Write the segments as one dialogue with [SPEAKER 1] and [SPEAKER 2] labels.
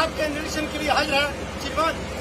[SPEAKER 1] आपके निरीक्षण के लिए हाजिर है श्रीमान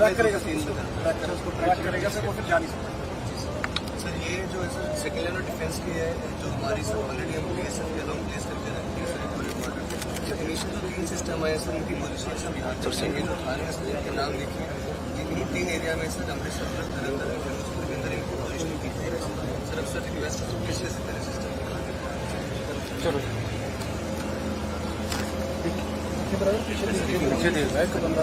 [SPEAKER 1] ट्रैक करेगा ट्रैक उसको ट्रैक करेगा सर वो फिर जा नहीं सकता।
[SPEAKER 2] सर ये जो है सर सेक्युलर डिफेंस की है जो हमारी सर ऑलरेडी हम पी एस एफ़ के अलॉन्ग प्लेस करके रखती है सर इनिशियल जो तीन सिस्टम आए सर उनकी पोजिशन सब यहाँ पर ये जो थाने हैं सर इनके नाम लिखिए ये इन्हीं तीन एरिया में सर अमृतसर तक धरमतर फिरोजपुर के अंदर इनकी पोजिशन की है। सर अब सर रिक्वेस्ट है पिछले से पहले सिस्टम
[SPEAKER 1] चलो। पीछे दे एक बंदा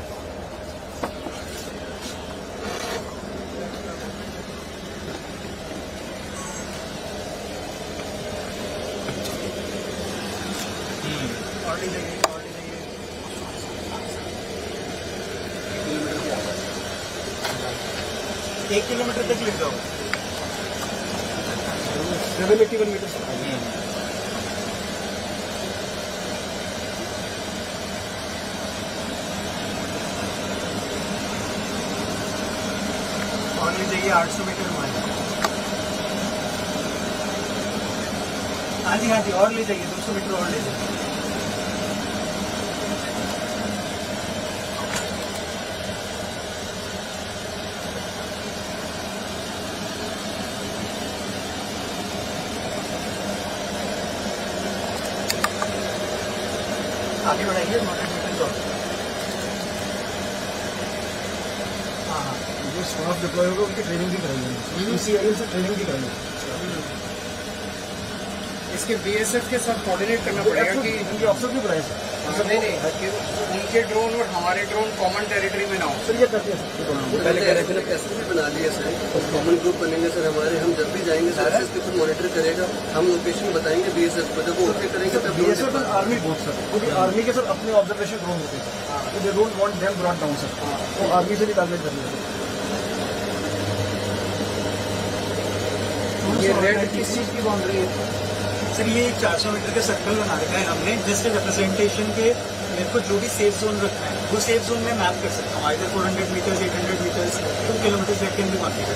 [SPEAKER 2] एक
[SPEAKER 1] किलोमीटर तक ले जाओ। सेवन एट्टी वन मीटर और ले जाइए आठ सौ मीटर माइल। हाँ जी हाँ जी और ले जाइए दो सौ मीटर और ले जाइए। आगे बढ़ाइए मोटर मीटर को हाँ हाँ जो स्टाफ डिप्लॉय होगा उनकी ट्रेनिंग भी कराइए इसी एरिया से ट्रेनिंग भी कराइए
[SPEAKER 3] इसके बीएसएफ के साथ कोऑर्डिनेट करना पड़ेगा कि
[SPEAKER 1] उनके ऑफिसर भी बनाए सर?
[SPEAKER 3] नहीं नहीं कि उनके ड्रोन और हमारे ड्रोन कॉमन टेरिटरी में ना हो।
[SPEAKER 1] सर ये करते हैं
[SPEAKER 2] पहले कह रहे थे ना कैसे भी बना लिया सर। कॉमन ग्रुप बनेंगे सर हमारे। हम जब भी जाएँगे सर इसके ऊपर मॉनिटर करेगा। हम लोकेशन बताएँगे बीएसएफ को। जब वो ओके करेंगे तब
[SPEAKER 1] बीएसएफ और आर्मी बहुत सर। क्योंकि आर्मी के सर अपने ऑब्जर्वेशन ड्रोन होते हैं। तो they don't want them brought down sir. तो आर्मी से भी टारगेट कर लिया
[SPEAKER 3] ये रेड किस चीज़ की बाउंड्री है?
[SPEAKER 1] सर, ये एक 400 मीटर का सर्कल बना रखा है हमने जस्ट रिप्रेजेंटेशन के मेरे को जो भी सेफ़ जोन रखना है, वो सेफ़ जोन में मैप कर सकता हूँ। Either four hundred metres eight hundred metres two kilometre that can be configure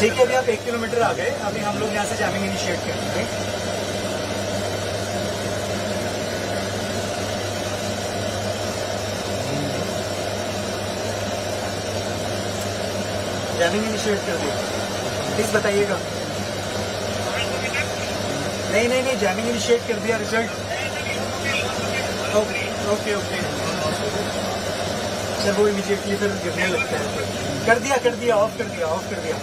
[SPEAKER 1] ठीक है, अभी आप एक किलोमीटर आ गए, अभी हम लोग यहाँ से जैमिंग इनिशिएट करेंगे जैमिंग इनिशिएट कर दिया प्लीज़ बताइएगा। नहीं नहीं नहीं जैमिंग इनिशिएट कर दिया result okay okay okay sir वो इमीडिएटली फिर गिरने लगता है। कर दिया कर दिया ऑफ़ कर दिया ऑफ़ कर दिया।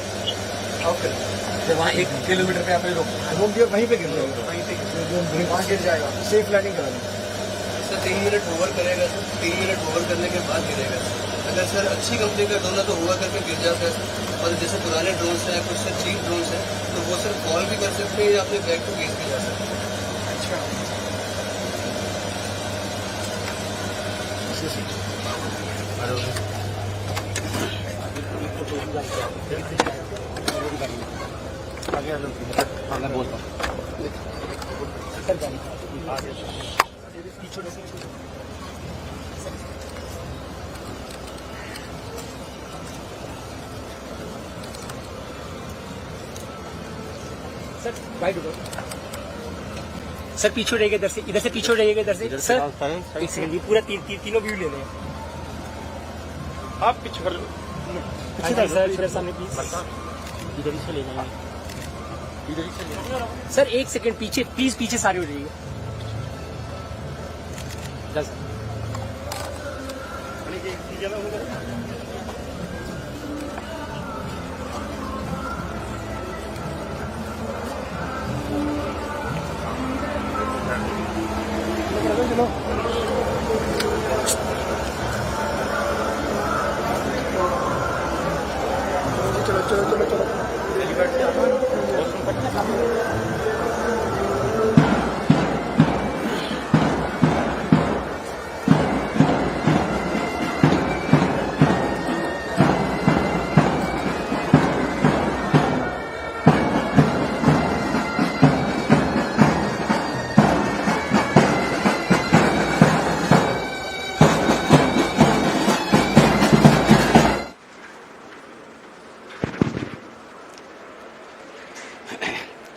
[SPEAKER 1] ऑफ़ कर दिया।
[SPEAKER 3] वहाँ एक किलोमीटर पे आप लोग
[SPEAKER 1] वो भी वहीं पे गिर जाएगा वहीं पे
[SPEAKER 3] वहाँ गिर जाएगा।
[SPEAKER 1] सेफ़ लैंडिंग करा
[SPEAKER 2] सर तीन मिनट ओवर करेगा। सर तीन मिनट ओवर करने के बाद गिरेगा। अगर सर अच्छी कंपनी का है तो हुआ करके गिर जाता है। और जैसे पुराने ड्रोन्स हैं कुछ से चीप ड्रोन्स हैं तो वो सर कॉल भी कर सकते हैं या अपने बैग को बेच भी जा सकते हैं?
[SPEAKER 3] अच्छा।
[SPEAKER 4] सर वाइड उधर। सर पीछे रहेगा इधर से इधर से पीछे रहेगा इधर से। सर एक सेकंड ये पूरा तीन तीन तीनों व्यू ले लें।
[SPEAKER 5] आप पीछे कर
[SPEAKER 4] पीछे सर सर इधर सामने प्लीज़
[SPEAKER 5] इधर ही से ले जाएँगे इधर ही से ले
[SPEAKER 4] सर एक सेकंड पीछे प्लीज़ पीछे सारे हो जाइए।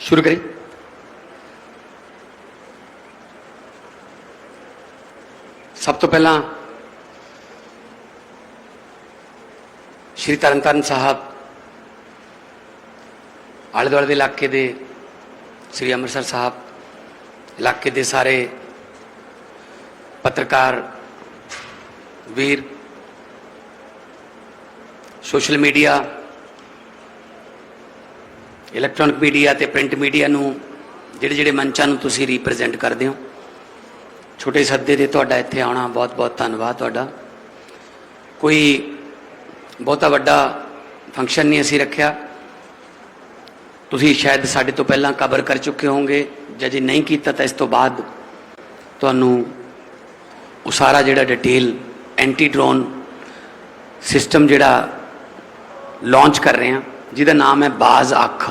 [SPEAKER 6] ਸ਼ੁਰੂ ਕਰੀ ਸਭ ਤੋਂ ਪਹਿਲਾਂ ਸ਼੍ਰੀ ਤਰਨਤਾਰਨ ਸਾਹਿਬ ਆਲੇ ਦੁਆਲੇ ਦੇ ਇਲਾਕੇ ਦੇ ਸ਼੍ਰੀ ਅੰਮ੍ਰਿਤਸਰ ਸਾਹਿਬ ਇਲਾਕੇ ਦੇ ਸਾਰੇ ਪੱਤਰਕਾਰ ਵੀਰ ਸੋਸ਼ਲ ਮੀਡੀਆ ਇਲੈਕਟ੍ਰੋਨਿਕ ਮੀਡੀਆ ਤੇ ਪ੍ਰਿੰਟ ਮੀਡੀਆ ਨੂੰ ਜਿਹੜੇ ਜਿਹੜੇ ਮੰਚਾਂ ਨੂੰ ਤੁਸੀਂ ਰਿਪਰੈਜ਼ੈਂਟ ਕਰਦੇ ਹੋ। ਛੋਟੇ ਸੱਦੇ ਦੇ ਤੁਹਾਡਾ ਇੱਥੇ ਆਉਣਾ ਬਹੁਤ ਬਹੁਤ ਧੰਨਵਾਦ ਤੁਹਾਡਾ। ਕੋਈ ਬਹੁਤਾ ਵੱਡਾ ਫੰਕਸ਼ਨ ਨਹੀਂ ਅਸੀਂ ਰੱਖਿਆ। ਤੁਸੀਂ ਸ਼ਾਇਦ ਸਾਡੇ ਤੋਂ ਪਹਿਲਾਂ ਕਵਰ ਕਰ ਚੁੱਕੇ ਹੋਵੋਗੇ। ਜਾਂ ਜੇ ਨਹੀਂ ਕੀਤਾ ਤਾਂ ਇਸ ਤੋਂ ਬਾਅਦ ਤੁਹਾਨੂੰ ਉਹ ਸਾਰਾ ਜਿਹੜਾ ਡਿਟੇਲ ਐਂਟੀ ਡਰੋਨ ਸਿਸਟਮ ਜਿਹੜਾ ਲਾਂਚ ਕਰ ਰਹੇ ਹਾਂ, ਜਿਹਦਾ ਨਾਮ ਹੈ ਬਾਜ਼ ਅੱਖ।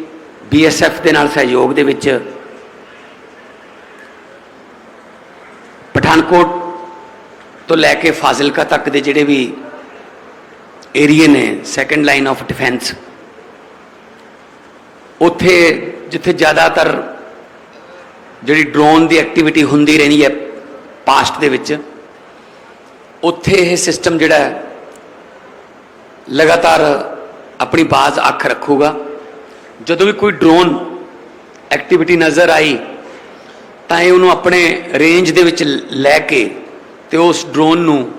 [SPEAKER 6] ਬੀਐਸਐਫ ਦੇ ਨਾਲ ਸਹਿਯੋਗ ਦੇ ਵਿੱਚ ਪਠਾਨਕੋਟ ਤੋਂ ਲੈ ਕੇ ਫਾਜ਼ਿਲਕਾ ਤੱਕ ਦੇ ਜਿਹੜੇ ਵੀ ਏਰੀਏ ਨੇ ਸੈਕੰਡ ਲਾਈਨ ਆਫ ਡਿਫੈਂਸ ਉੱਥੇ ਜਿੱਥੇ ਜ਼ਿਆਦਾਤਰ ਜਿਹੜੀ ਡਰੋਨ ਦੀ ਐਕਟੀਵਿਟੀ ਹੁੰਦੀ ਰਹਿੰਦੀ ਹੈ ਪਾਸਟ ਦੇ ਵਿੱਚ, ਉੱਥੇ ਇਹ ਸਿਸਟਮ ਜਿਹੜਾ ਲਗਾਤਾਰ ਆਪਣੀ ਬਾਜ਼ ਅੱਖ ਰੱਖੂਗਾ। ਜਦੋਂ ਵੀ ਕੋਈ ਡਰੋਨ ਐਕਟੀਵਿਟੀ ਨਜ਼ਰ ਆਈ, ਤਾਂ ਇਹ ਉਹਨੂੰ ਆਪਣੇ ਰੇਂਜ ਦੇ ਵਿੱਚ ਲੈ ਕੇ ਤੇ ਉਸ ਡਰੋਨ ਨੂੰ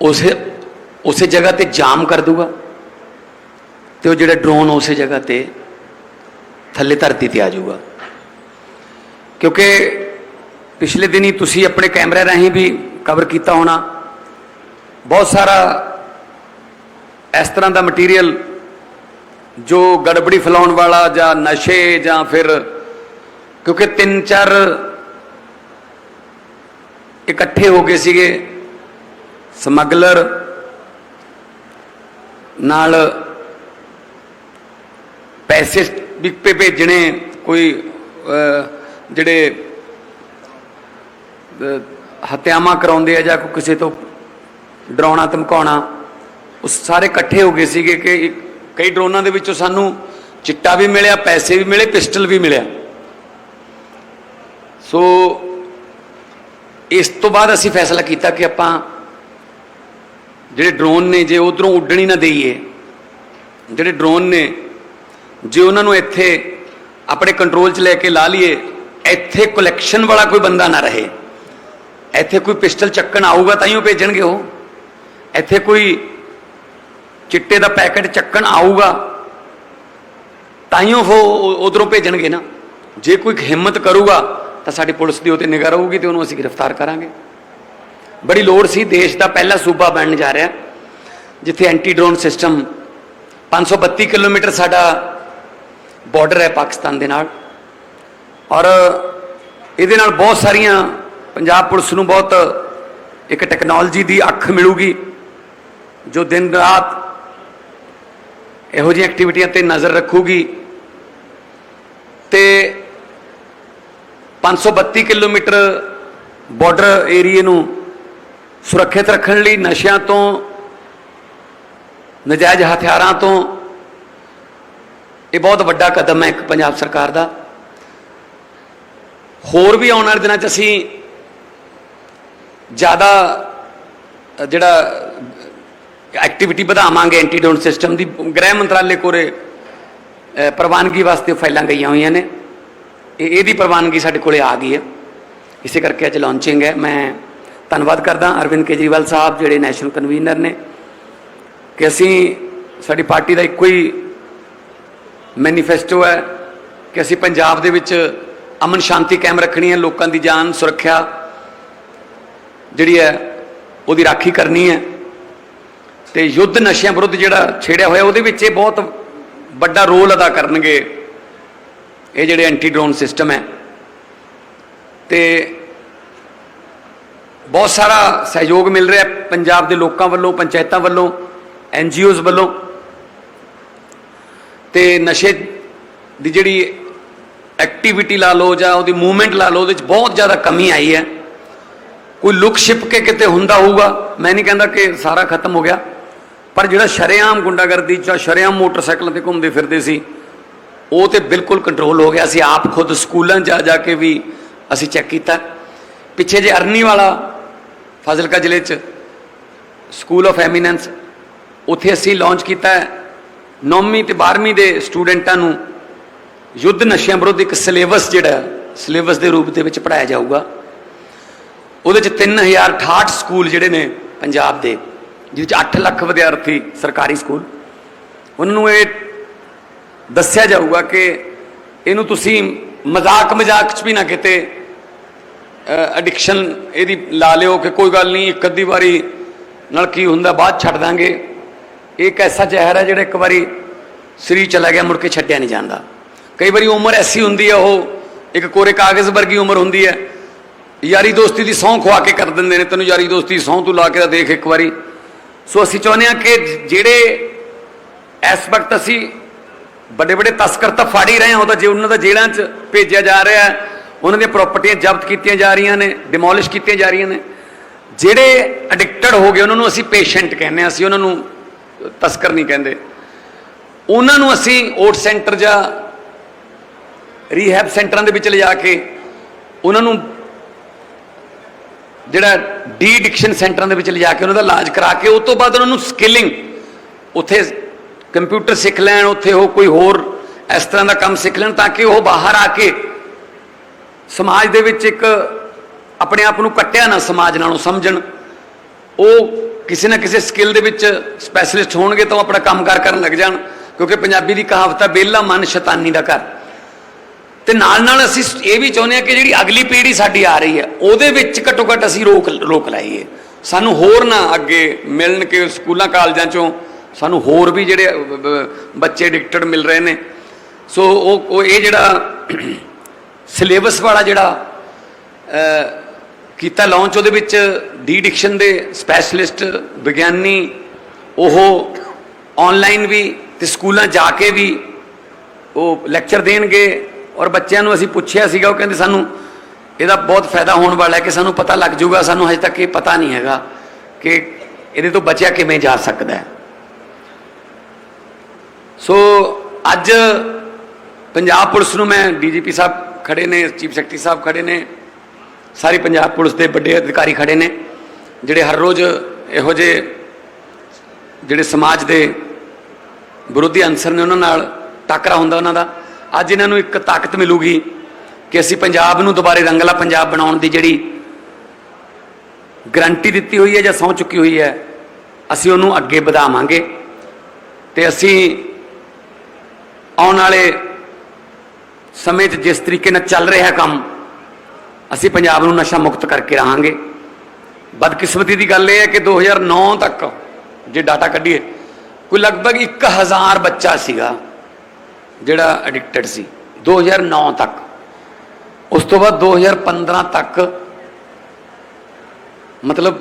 [SPEAKER 6] ਉਸੇ ਉਸੇ ਜਗ੍ਹਾ ਤੇ ਜਾਮ ਕਰ ਦੂਗਾ ਤੇ ਉਹ ਜਿਹੜਾ ਡਰੋਨ ਉਸੇ ਜਗ੍ਹਾ ਤੇ ਥੱਲੇ ਧਰਤੀ ਤੇ ਆ ਜਾਊਗਾ। ਕਿਉਂਕਿ ਪਿਛਲੇ ਦਿਨੀ ਤੁਸੀਂ ਆਪਣੇ ਕੈਮਰੇ ਰਾਹੀਂ ਵੀ ਕਵਰ ਕੀਤਾ ਹੋਣਾ। ਬਹੁਤ ਸਾਰਾ ਇਸ ਤਰ੍ਹਾਂ ਦਾ ਮਟੀਰੀਅਲ ਜੋ ਗੜਬੜੀ ਫੈਲਾਉਣ ਵਾਲਾ ਜਾਂ ਨਸ਼ੇ ਜਾਂ ਫਿਰ ਕਿਉਂਕਿ ਤਿੰਨ ਚਾਰ ਇਕੱਠੇ ਹੋ ਗਏ ਸੀਗੇ ਸਮਗਲਰ ਨਾਲ ਪੈਸੇ ਵੀ ਭੇਜਣੇ ਕੋਈ ਜਿਹੜੇ ਅਹ, ਹੱਤਿਆਵਾਂ ਕਰਾਉਂਦੇ ਆ ਜਾਂ ਕਿਸੇ ਤੋਂ ਡਰਾਉਣਾ ਧਮਕਾਉਣਾ ਉਹ ਸਾਰੇ ਇਕੱਠੇ ਹੋ ਗਏ ਸੀਗੇ ਕਿ ਕਈ ਡਰੋਨਾਂ ਦੇ ਵਿੱਚੋਂ ਸਾਨੂੰ ਚਿੱਟਾ ਵੀ ਮਿਲਿਆ, ਪੈਸੇ ਵੀ ਮਿਲੇ, ਪਿਸਟਲ ਵੀ ਮਿਲਿਆ। ਸੋ ਇਸ ਤੋਂ ਬਾਅਦ ਅਸੀਂ ਫੈਸਲਾ ਕੀਤਾ ਕਿ ਆਪਾਂ ਜਿਹੜੇ ਡਰੋਨ ਨੇ ਜੇ ਉਧਰੋਂ ਉੱਡਣੀ ਨਾ ਦੇਈਏ, ਜਿਹੜੇ ਡਰੋਨ ਨੇ ਜੇ ਉਹਨਾਂ ਨੂੰ ਇੱਥੇ ਆਪਣੇ ਕੰਟਰੋਲ 'ਚ ਲੈ ਕੇ ਲਾ ਲਈਏ, ਇੱਥੇ ਕਲੈਕਸ਼ਨ ਵਾਲਾ ਕੋਈ ਬੰਦਾ ਨਾ ਰਹੇ। ਇੱਥੇ ਕੋਈ ਪਿਸਟਲ ਚੱਕਣ ਆਊਗਾ ਤਾਂ ਹੀ ਉਹ ਭੇਜਣਗੇ ਉਹ। ਇੱਥੇ ਕੋਈ ਚਿੱਟੇ ਦਾ ਪੈਕੇਟ ਚੱਕਣ ਆਊਗਾ ਤਾਂ ਹੀ ਉਹ ਉਧਰੋਂ ਭੇਜਣਗੇ ਨਾ। ਜੇ ਕੋਈ ਹਿੰਮਤ ਕਰੂਗਾ, ਤਾਂ ਸਾਡੀ ਪੁਲਿਸ ਦੀ ਉਹ ਤੇ ਨਿਗਾਹ ਰਹੂਗੀ ਤੇ ਉਹਨੂੰ ਅਸੀਂ ਗ੍ਰਿਫਤਾਰ ਕਰਾਂਗੇ। ਬੜੀ ਲੋੜ ਸੀ ਦੇਸ਼ ਦਾ ਪਹਿਲਾ ਸੂਬਾ ਬਣਨ ਜਾ ਰਿਹਾ, ਜਿੱਥੇ ਐਂਟੀ ਡਰੋਨ ਸਿਸਟਮ 532 ਕਿਲੋਮੀਟਰ ਸਾਡਾ ਬਾਰਡਰ ਹੈ ਪਾਕਿਸਤਾਨ ਦੇ ਨਾਲ। ਔਰ ਇਹਦੇ ਨਾਲ ਬਹੁਤ ਸਾਰੀਆਂ ਪੰਜਾਬ ਪੁਲਿਸ ਨੂੰ ਬਹੁਤ ਇੱਕ ਟੈਕਨੋਲੋਜੀ ਦੀ ਅੱਖ ਮਿਲੂਗੀ, ਜੋ ਦਿਨ ਰਾਤ ਇਹੋ ਜਿਹੀਆਂ ਐਕਟੀਵਿਟੀਆਂ ਤੇ ਨਜ਼ਰ ਰੱਖੂਗੀ। ਤੇ 532 ਕਿਲੋਮੀਟਰ ਬਾਰਡਰ ਏਰੀਏ ਨੂੰ ਸੁਰੱਖਿਅਤ ਰੱਖਣ ਲਈ ਨਸ਼ਿਆਂ ਤੋਂ, ਨਜਾਇਜ਼ ਹਥਿਆਰਾਂ ਤੋਂ ਇਹ ਬਹੁਤ ਵੱਡਾ ਕਦਮ ਹੈ ਇੱਕ ਪੰਜਾਬ ਸਰਕਾਰ ਦਾ। ਹੋਰ ਵੀ ਆਉਣ ਵਾਲੇ ਦਿਨਾਂ 'ਚ ਅਸੀਂ ਜ਼ਿਆਦਾ ਜਿਹੜਾ ਐਕਟੀਵਿਟੀ ਵਧਾਵਾਂਗੇ ਐਂਟੀ ਸਿਸਟਮ ਦੀ, ਗ੍ਰਹਿ ਮੰਤਰਾਲੇ ਕੋਲੇ ਪ੍ਰਵਾਨਗੀ ਵਾਸਤੇ ਫਾਈਲਾਂ ਗਈਆਂ ਹੋਈਆਂ ਨੇ। ਇਹ, ਇਹਦੀ ਪ੍ਰਵਾਨਗੀ ਸਾਡੇ ਕੋਲੇ ਆ ਗਈ ਹੈ। ਇਸੇ ਕਰਕੇ ਅੱਜ ਲਾਂਚਿੰਗ ਹੈ। ਮੈਂ ਧੰਨਵਾਦ ਕਰਦਾ ਅਰਵਿੰਦ ਕੇਜਰੀਵਾਲ ਸਾਹਿਬ, ਜਿਹੜੇ ਨੈਸ਼ਨਲ ਕਨਵੀਨਰ ਨੇ, ਕਿ ਅਸੀਂ ਸਾਡੀ ਪਾਰਟੀ ਦਾ ਇੱਕੋ ਹੀ ਮੈਨੀਫੈਸਟੋ ਹੈ ਕਿ ਅਸੀਂ ਪੰਜਾਬ ਦੇ ਵਿੱਚ ਅਮਨ ਸ਼ਾਂਤੀ ਕਾਇਮ ਰੱਖਣੀ ਹੈ, ਲੋਕਾਂ ਦੀ ਜਾਨ ਸੁਰੱਖਿਆ ਜਿਹੜੀ ਹੈ, ਉਹਦੀ ਰਾਖੀ ਕਰਨੀ ਹੈ। ਤੇ ਯੁੱਧ ਨਸ਼ਿਆਂ ਵਿਰੁੱਧ ਜਿਹੜਾ ਛੇੜਿਆ ਹੋਇਆ, ਉਹਦੇ ਵਿੱਚ ਇਹ ਬਹੁਤ ਵੱਡਾ ਰੋਲ ਅਦਾ ਕਰਨਗੇ। ਇਹ ਜਿਹੜੇ ਐਂਟੀ ਡਰੋਨ ਸਿਸਟਮ ਹੈ। ਤੇ ਬਹੁਤ ਸਾਰਾ ਸਹਿਯੋਗ ਮਿਲ ਰਿਹਾ ਪੰਜਾਬ ਦੇ ਲੋਕਾਂ ਵੱਲੋਂ, ਪੰਚਾਇਤਾਂ ਵੱਲੋਂ ਐਨਜੀਓਜ਼ ਵੱਲੋਂ। ਤੇ ਨਸ਼ੇ ਦੀ ਜਿਹੜੀ ਐਕਟੀਵਿਟੀ ਲਾ ਲਓ ਜਾਂ ਉਹਦੀ ਮੂਵਮੈਂਟ ਲਾ ਲਓ, ਉਹਦੇ ਵਿੱਚ ਬਹੁਤ ਜ਼ਿਆਦਾ ਕਮੀ ਆਈ ਹੈ। ਕੋਈ ਲੁਕ ਛਿਪ ਕੇ ਕਿਤੇ ਹੁੰਦਾ ਹੋਊਗਾ, ਮੈਂ ਨਹੀਂ ਕਹਿੰਦਾ ਕਿ ਸਾਰਾ ਖਤਮ ਹੋ ਗਿਆ। ਪਰ ਜਿਹੜਾ ਸ਼ਰੇਆਮ ਗੁੰਡਾਗਰਦੀ ਜਾਂ ਸ਼ਰੇਆਮ ਮੋਟਰਸਾਈਕਲਾਂ ਤੇ ਘੁੰਮਦੇ ਫਿਰਦੇ ਸੀ, ਉਹ ਤੇ ਬਿਲਕੁਲ ਕੰਟਰੋਲ ਹੋ ਗਿਆ। ਸੀ ਆਪ ਖੁਦ ਸਕੂਲਾਂ 'ਚ ਜਾ ਜਾ ਕੇ ਵੀ ਅਸੀਂ ਚੈੱਕ ਕੀਤਾ। ਪਿੱਛੇ ਜੇ ਅਰਨੀ ਵਾਲਾ, ਫਾਜ਼ਿਲਕਾ ਜ਼ਿਲ੍ਹੇ 'ਚ ਸਕੂਲ ਆਫ ਐਮੀਨੈਂਸ ਉੱਥੇ ਅਸੀਂ ਲਾਂਚ ਕੀਤਾ ਹੈ। 9ਵੀਂ ਤੇ 12ਵੀਂ ਦੇ ਸਟੂਡੈਂਟਾਂ ਨੂੰ ਯੁੱਧ ਨਸ਼ਿਆਂ ਵਿਰੁੱਧ ਇੱਕ ਸਿਲੇਬਸ ਜਿਹੜਾ ਸਿਲੇਬਸ ਦੇ ਰੂਪ ਦੇ ਵਿੱਚ ਪੜਾਇਆ ਜਾਊਗਾ। ਉਹਦੇ ਚ 3068 ਸਕੂਲ ਜਿਹੜੇ ਨੇ ਪੰਜਾਬ ਦੇ। ਜਿਹਦੇ ਚ 8 ਲੱਖ ਵਿਦਿਆਰਥੀ ਸਰਕਾਰੀ ਸਕੂਲ। ਉਹਨਾਂ ਨੂੰ ਇਹ ਦੱਸਿਆ ਜਾਊਗਾ ਕਿ ਇਹਨੂੰ ਤੁਸੀਂ ਮਜ਼ਾਕ ਮਜ਼ਾਕ ਚ ਵੀ ਨਾ ਕਿਤੇ ਐਡਿਕਸ਼ਨ ਇਹਦੀ ਲਾ ਲਿਓ ਕਿ ਕੋਈ ਗੱਲ ਨਹੀਂ, ਇੱਕ ਅੱਧੀ ਵਾਰੀ ਨਾਲ ਕੀ ਹੁੰਦਾ, ਬਾਅਦ ਛੱਡ ਦਾਂਗੇ। ਇਹ ਇੱਕ ਐਸਾ ਜ਼ਹਿਰ ਹੈ ਜਿਹੜਾ ਇੱਕ ਵਾਰੀ ਸਰੀਰ ਚਲਾ ਗਿਆ, ਮੁੜ ਕੇ ਛੱਡਿਆ ਨਹੀਂ ਜਾਂਦਾ। ਕਈ ਵਾਰੀ ਉਮਰ ਐਸੀ ਹੁੰਦੀ ਹੈ, ਉਹ ਇੱਕ ਕੋਰੇ ਕਾਗਜ਼ ਵਰਗੀ ਉਮਰ ਹੁੰਦੀ ਹੈ। ਯਾਰੀ ਦੋਸਤੀ ਦੀ ਸਹੁੰ ਖਵਾ ਕੇ ਕਰ ਦਿੰਦੇ ਨੇ, ਤੈਨੂੰ ਯਾਰੀ ਦੋਸਤੀ ਦੀ ਸਹੁੰ ਤੂੰ ਲਾ ਕੇ ਤਾਂ ਦੇਖ ਇੱਕ ਵਾਰੀ। ਸੋ ਅਸੀਂ ਚਾਹੁੰਦੇ ਹਾਂ ਕਿ ਜਿਹੜੇ ਇਸ ਵਕਤ ਅਸੀਂ ਵੱਡੇ ਵੱਡੇ ਤਸਕਰ ਤਾਂ ਫੜ ਹੀ ਰਹੇ ਹਾਂ ਉਹਦਾ ਜੇ ਉਹਨਾਂ ਦਾ ਜੇਲ੍ਹਾਂ 'ਚ ਭੇਜਿਆ ਜਾ ਰਿਹਾ ਹੈ, ਉਹਨਾਂ ਦੀਆਂ ਪ੍ਰਾਪਰਟੀਆਂ ਜ਼ਬਤ ਕੀਤੀਆਂ ਜਾ ਰਹੀਆਂ ਨੇ ਡਿਮੋਲਿਸ਼ ਕੀਤੀਆਂ ਜਾ ਰਹੀਆਂ ਨੇ। ਜਿਹੜੇ ਐਡਿਕਟਡ ਹੋ ਗਏ, ਉਹਨਾਂ ਨੂੰ ਅਸੀਂ ਪੇਸ਼ੈਂਟ ਕਹਿੰਦੇ ਹਾਂ, ਅਸੀਂ ਉਹਨਾਂ ਨੂੰ ਤਸਕਰ ਨਹੀਂ ਕਹਿੰਦੇ। ਉਹਨਾਂ ਨੂੰ ਅਸੀਂ ਓਟ ਸੈਂਟਰ ਜਾਂ ਰੀਹੈਬ ਸੈਂਟਰਾਂ ਦੇ ਵਿੱਚ ਲਿਜਾ ਕੇ ਉਹਨਾਂ ਨੂੰ ਜਿਹੜਾ ਡੀ ਡਿਕਸ਼ਨ ਸੈਂਟਰਾਂ ਦੇ ਵਿੱਚ ਲਿਜਾ ਕੇ ਉਹਨਾਂ ਦਾ ਇਲਾਜ ਕਰਾ ਕੇ ਉਸ ਤੋਂ ਬਾਅਦ ਉਹਨਾਂ ਨੂੰ ਸਕਿਲਿੰਗ ਉੱਥੇ ਕੰਪਿਊਟਰ ਸਿੱਖ ਲੈਣ, ਉੱਥੇ ਉਹ ਕੋਈ ਹੋਰ ਇਸ ਤਰ੍ਹਾਂ ਦਾ ਕੰਮ ਸਿੱਖ ਲੈਣ ਤਾਂ ਕਿ ਉਹ ਬਾਹਰ ਆ ਕੇ ਸਮਾਜ ਦੇ ਵਿੱਚ ਇੱਕ ਆਪਣੇ ਆਪ ਨੂੰ ਕੱਟਿਆ ਨਾ ਸਮਾਜ ਨਾਲੋਂ ਸਮਝਣ। ਉਹ ਕਿਸੇ ਨਾ ਕਿਸੇ ਸਕਿੱਲ ਦੇ ਵਿੱਚ ਸਪੈਸ਼ਲਿਸਟ ਹੋਣਗੇ ਤਾਂ ਉਹ ਆਪਣਾ ਕੰਮਕਾਰ ਕਰਨ ਲੱਗ ਜਾਣ, ਕਿਉਂਕਿ ਪੰਜਾਬੀ ਦੀ ਕਹਾਵਤ ਹੈ ਬੇਲਾ ਮਨ ਸ਼ੈਤਾਨੀ ਦਾ ਘਰ। ਤੇ ਨਾਲ ਨਾਲ ਅਸੀਂ ਇਹ ਵੀ ਚਾਹੁੰਦੇ ਹਾਂ ਕਿ ਜਿਹੜੀ ਅਗਲੀ ਪੀੜ੍ਹੀ ਸਾਡੀ ਆ ਰਹੀ ਹੈ, ਉਹਦੇ ਵਿੱਚ ਘੱਟੋ ਘੱਟ ਅਸੀਂ ਰੋਕ ਰੋਕ ਲਾਈਏ। ਸਾਨੂੰ ਹੋਰ ਨਾ ਅੱਗੇ ਮਿਲਣ ਕੇ ਸਕੂਲਾਂ, ਕਾਲਜਾਂ ਚੋਂ ਸਾਨੂੰ ਹੋਰ ਵੀ ਜਿਹੜੇ ਬੱਚੇ ਐਡਿਕਟਡ ਮਿਲ ਰਹੇ ਨੇ। ਸੋ ਉਹ ਉਹ ਇਹ ਜਿਹੜਾ ਸਿਲੇਬਸ ਵਾਲਾ ਜਿਹੜਾ ਕੀਤਾ ਲਾਂਚ ਉਹਦੇ ਵਿੱਚ ਡੀ ਡਿਕਸ਼ਨ ਦੇ ਸਪੈਸ਼ਲਿਸਟ ਵਿਗਿਆਨੀ, ਉਹ ਆਨਲਾਈਨ ਵੀ ਤੇ ਸਕੂਲਾਂ ਜਾ ਕੇ ਵੀ ਉਹ ਲੈਕਚਰ ਦੇਣਗੇ। ਔਰ ਬੱਚਿਆਂ ਨੂੰ ਅਸੀਂ ਪੁੱਛਿਆ ਸੀਗਾ, ਉਹ ਕਹਿੰਦੇ ਸਾਨੂੰ ਇਹਦਾ ਬਹੁਤ ਫਾਇਦਾ ਹੋਣ ਵਾਲਾ ਹੈ ਕਿ ਸਾਨੂੰ ਪਤਾ ਲੱਗ ਜਾਊਗਾ, ਸਾਨੂੰ ਹਜੇ ਤੱਕ ਇਹ ਪਤਾ ਨਹੀਂ ਹੈਗਾ ਕਿ ਇਹਦੇ ਤੋਂ ਬਚਿਆ ਕਿਵੇਂ ਜਾ ਸਕਦਾ ਹੈ। ਸੋ ਅੱਜ ਪੰਜਾਬ ਪੁਲਿਸ ਨੂੰ ਮੈਂ ਡੀਜੀਪੀ ਸਾਹਿਬ ਖੜੇ ਨੇ, ਚੀਫ ਸੈਕਟਰੀ ਸਾਹਿਬ ਖੜੇ ਨੇ, ਸਾਰੀ ਪੰਜਾਬ ਪੁਲਿਸ ਦੇ ਵੱਡੇ ਅਧਿਕਾਰੀ ਖੜੇ ਨੇ, ਜਿਹੜੇ ਹਰ ਰੋਜ਼ ਇਹੋ ਜਿਹੇ ਜਿਹੜੇ ਸਮਾਜ ਦੇ ਵਿਰੋਧੀ ਅੰਸਰ ਨੇ ਉਹਨਾਂ ਨਾਲ ਟੱਕਰਾ ਹੁੰਦਾ ਉਹਨਾਂ ਦਾ। ਅੱਜ ਇਹਨਾਂ ਨੂੰ ਇੱਕ ਤਾਕਤ ਮਿਲੂਗੀ ਕਿ ਅਸੀਂ ਪੰਜਾਬ ਨੂੰ ਦੁਬਾਰੇ ਰੰਗਲਾ ਪੰਜਾਬ ਬਣਾਉਣ ਦੀ ਜਿਹੜੀ ਗਰੰਟੀ ਦਿੱਤੀ ਹੋਈ ਹੈ ਜਾਂ ਸਹੁੰ ਚੁੱਕੀ ਹੋਈ ਹੈ, ਅਸੀਂ ਉਹਨੂੰ ਅੱਗੇ ਵਧਾਵਾਂਗੇ। ਤੇ ਅਸੀਂ ਆਉਣ ਵਾਲੇ ਸਮੇਂ 'ਚ ਜਿਸ ਤਰੀਕੇ ਨਾਲ ਚੱਲ ਰਿਹਾ ਕੰਮ, ਅਸੀਂ ਪੰਜਾਬ ਨੂੰ ਨਸ਼ਾ ਮੁਕਤ ਕਰਕੇ ਰਹਾਂਗੇ। ਬਦਕਿਸਮਤੀ ਦੀ ਗੱਲ ਇਹ ਹੈ ਕਿ 2009 ਤੱਕ ਜੇ ਡਾਟਾ ਕੱਢੀਏ, ਕੋਈ ਲਗਭਗ 1000 ਬੱਚਾ ਸੀਗਾ। ਜਿਹੜਾ ਐਡਿਕਟਡ ਸੀ 2009 ਤੱਕ। ਉਸ ਤੋਂ ਬਾਅਦ 2015 ਤੱਕ ਮਤਲਬ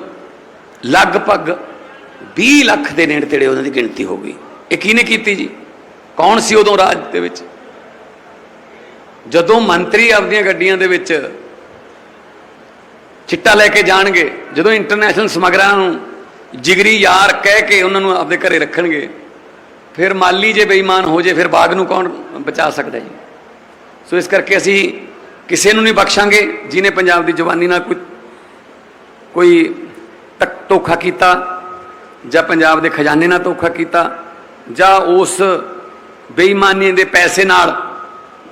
[SPEAKER 6] ਲਗਭਗ 20 ਲੱਖ ਦੇ ਨੇੜੇ ਤੇੜੇ ਉਹਨਾਂ ਦੀ ਗਿਣਤੀ ਹੋ ਗਈ। ਇਹ ਕਿਹਨੇ ਕੀਤੀ ਜੀ? ਕੌਣ ਸੀ ਉਦੋਂ ਰਾਜ ਦੇ ਵਿੱਚ? ਜਦੋਂ ਮੰਤਰੀ ਆਪਦੀਆਂ ਗੱਡੀਆਂ ਦੇ ਵਿੱਚ ਚਿੱਟਾ ਲੈ ਕੇ ਜਾਣਗੇ, ਜਦੋਂ ਇੰਟਰਨੈਸ਼ਨਲ ਸਮਗਰਾਂ ਨੂੰ ਜਿਗਰੀ ਯਾਰ ਕਹਿ ਕੇ ਉਹਨਾਂ ਨੂੰ ਆਪਦੇ ਘਰੇ ਰੱਖਣਗੇ ਫਿਰ ਮਾਲੀ ਜੇ ਬੇਈਮਾਨ ਹੋ ਜੇ, ਫਿਰ ਬਾਗ ਨੂੰ ਕੌਣ ਬਚਾ ਸਕਦਾ ਜੀ? ਸੋ ਇਸ ਕਰਕੇ ਅਸੀਂ ਕਿਸੇ ਨੂੰ ਨਹੀਂ ਬਖਸ਼ਾਂਗੇ ਜਿਨੇ ਪੰਜਾਬ ਦੀ ਜਵਾਨੀ ਨਾਲ ਕੋਈ ਕੋਈ ਧੋਖਾ ਕੀਤਾ, ਜਾਂ ਪੰਜਾਬ ਦੇ ਖਜ਼ਾਨੇ ਨਾਲ ਧੋਖਾ ਕੀਤਾ, ਜਾਂ ਉਸ ਬੇਈਮਾਨੀ ਦੇ ਪੈਸੇ ਨਾਲ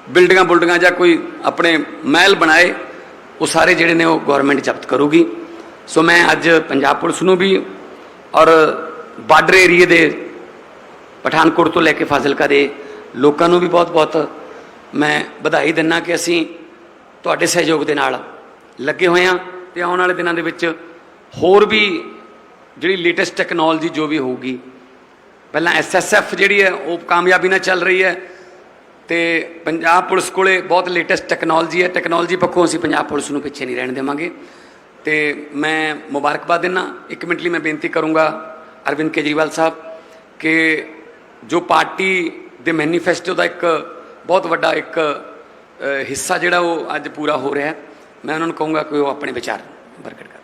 [SPEAKER 6] ਬਿਲਡਿੰਗਾਂ ਬੁਲਡਿੰਗਾਂ ਜਾਂ ਕੋਈ ਆਪਣੇ ਮਹਿਲ ਬਣਾਏ, ਉਹ ਸਾਰੇ ਜਿਹੜੇ ਨੇ ਉਹ ਗਵਰਨਮੈਂਟ ਜ਼ਬਤ ਕਰੂਗੀ। ਸੋ ਮੈਂ ਅੱਜ ਪੰਜਾਬ ਪੁਲਿਸ ਨੂੰ ਵੀ ਔਰ ਬਾਰਡਰ ਏਰੀਏ ਦੇ ਪਠਾਨਕੋਟ ਤੋਂ ਲੈ ਕੇ ਫਾਜ਼ਿਲਕਾ ਦੇ ਲੋਕਾਂ ਨੂੰ ਵੀ ਬਹੁਤ-ਬਹੁਤ ਮੈਂ ਵਧਾਈ ਦਿੰਨਾ ਕਿ ਅਸੀਂ ਤੁਹਾਡੇ ਸਹਿਯੋਗ ਦੇ ਨਾਲ ਲੱਗੇ ਹੋਏ ਹਾਂ ਤੇ ਆਉਣ ਵਾਲੇ ਦਿਨਾਂ ਦੇ ਵਿੱਚ ਹੋਰ ਵੀ ਜਿਹੜੀ ਲੇਟੈਸਟ ਟੈਕਨੋਲੋਜੀ ਜੋ ਵੀ ਹੋਊਗੀ, ਪਹਿਲਾਂ ਐਸਐਸਐਫ ਜਿਹੜੀ ਹੈ ਉਹ ਕਾਮਯਾਬੀ ਨਾਲ ਚੱਲ ਰਹੀ ਹੈ ਤੇ ਪੰਜਾਬ ਪੁਲਿਸ ਕੋਲੇ ਬਹੁਤ ਲੇਟੈਸਟ ਟੈਕਨੋਲੋਜੀ ਹੈ ਟੈਕਨੋਲੋਜੀ ਪੱਖੋਂ ਅਸੀਂ ਪੰਜਾਬ ਪੁਲਿਸ ਨੂੰ ਪਿੱਛੇ ਨਹੀਂ ਰਹਿਣ ਦੇਵਾਂਗੇ। ਤੇ ਮੈਂ ਮੁਬਾਰਕਬਾਦ ਦਿੰਨਾ, ਇੱਕ ਮਿੰਟ ਲਈ ਮੈਂ ਬੇਨਤੀ ਕਰੂੰਗਾ ਅਰਵਿੰਦ ਕੇਜਰੀਵਾਲ ਸਾਹਿਬ ਕਿ ਜੋ ਪਾਰਟੀ ਦੇ ਮੈਨੀਫੈਸਟੋ ਦਾ ਇੱਕ ਬਹੁਤ ਵੱਡਾ ਇੱਕ ਅ, ਹਿੱਸਾ ਜਿਹੜਾ ਉਹ ਅੱਜ ਪੂਰਾ ਹੋ ਰਿਹਾ ਹੈ ਮੈਂ ਉਹਨਾਂ ਨੂੰ ਕਹੂੰਗਾ ਕਿ ਉਹ ਆਪਣੇ ਵਿਚਾਰ ਪ੍ਰਗਟ ਕਰਨ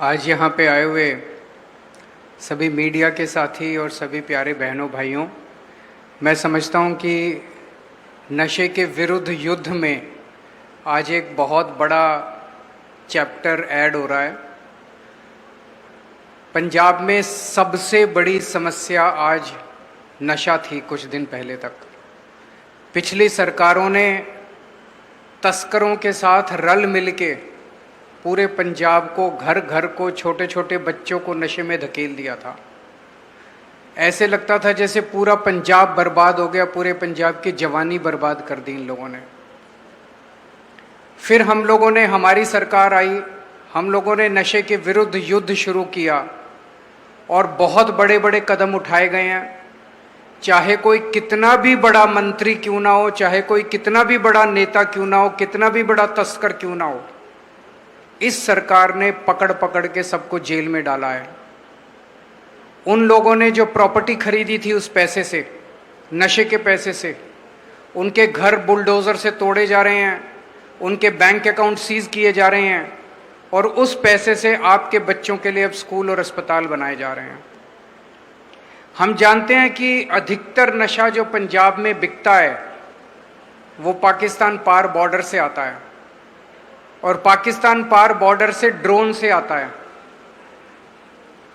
[SPEAKER 3] आज यहाँ पे आए हुए सभी मीडिया के साथी और सभी प्यारे बहनों भाइयों मैं समझता हूँ कि नशे के विरुद्ध युद्ध में आज एक बहुत बड़ा चैप्टर ऐड हो रहा है पंजाब में सबसे बड़ी समस्या आज नशा थी कुछ दिन पहले तक। पिछली सरकारों ने तस्करों के साथ रल मिल के पूरे पंजाब को घर घर को छोटे छोटे बच्चों को नशे में धकेल दिया था। ऐसे लगता था जैसे पूरा पंजाब बर्बाद हो गया, पूरे पंजाब की जवानी बर्बाद कर दी इन लोगों ने। फिर हम लोगों ने, हमारी सरकार आई, हम लोगों ने नशे के विरुद्ध युद्ध शुरू किया। और बहुत बड़े बड़े कदम उठाए गए हैं। चाहे कोई कितना भी बड़ा मंत्री क्यों ना हो, चाहे कोई कितना भी बड़ा नेता क्यों ना हो, कितना भी बड़ा तस्कर क्यों ना हो, इस सरकार ने पकड़ पकड़ के सबको जेल में डाला है। उन लोगों ने जो प्रॉपर्टी खरीदी थी उस पैसे से, नशे के पैसे से, उनके घर बुलडोज़र से तोड़े जा रहे हैं, उनके बैंक अकाउंट सीज किए जा रहे हैं और उस पैसे से आपके बच्चों के लिए अब स्कूल और अस्पताल बनाए जा रहे हैं। हम जानते हैं कि अधिकतर नशा जो पंजाब में बिकता है, वो पाकिस्तान पार बॉर्डर से आता है और पाकिस्तान पार बॉर्डर से ड्रोन से आता है।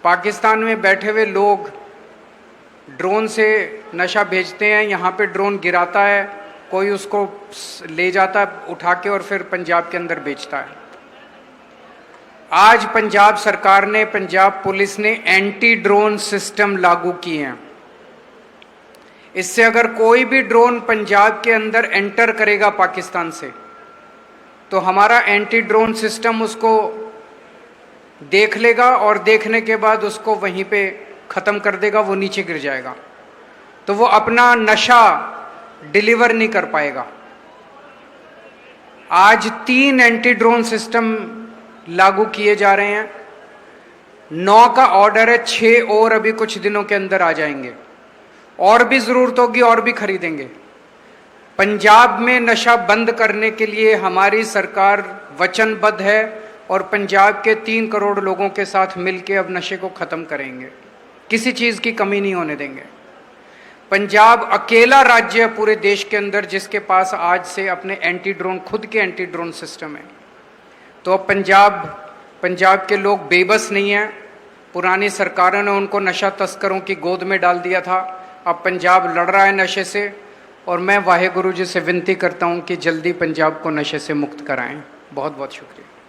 [SPEAKER 3] पाकिस्तान में बैठे हुए लोग ड्रोन से नशा भेजते हैं, यहाँ पे ड्रोन गिराता है, कोई उसको ले जाता है, उठा के और फिर पंजाब के अंदर बेचता है। आज पंजाब सरकार ने, पंजाब पुलिस ने एंटी ड्रोन सिस्टम लागू किए हैं। इससे अगर कोई भी ड्रोन पंजाब के अंदर एंटर करेगा पाकिस्तान से तो हमारा एंटी ड्रोन सिस्टम उसको देख लेगा और देखने के बाद उसको वहीं पे ख़त्म कर देगा, वो नीचे गिर जाएगा। तो वो अपना नशा डिलीवर नहीं कर पाएगा। आज तीन एंटी ड्रोन सिस्टम लागू किए जा रहे हैं। नौ का ऑर्डर है छः और अभी कुछ दिनों के अंदर आ जाएँगे। और भी ज़रूरत होगी, और भी खरीदेंगे। पंजाब में नशा बंद करने के लिए हमारी सरकार वचनबद्ध है और पंजाब के तीन करोड़ लोगों के साथ मिलकर अब नशे को ख़त्म करेंगे। किसी चीज़ की कमी नहीं होने देंगे। पंजाब अकेला राज्य है पूरे देश के अंदर जिसके पास आज से अपने एंटी ड्रोन खुद के एंटी ड्रोन सिस्टम है। तो अब पंजाब पंजाब के लोग बेबस नहीं हैं। पुरानी सरकारों ने उनको नशा तस्करों की गोद में डाल दिया था। अब पंजाब लड़ रहा है नशे से, और मैं वाहे गुरु जी से विनती करता हूँ कि जल्दी पंजाब को नशे से मुक्त कराएँ। बहुत बहुत शुक्रिया।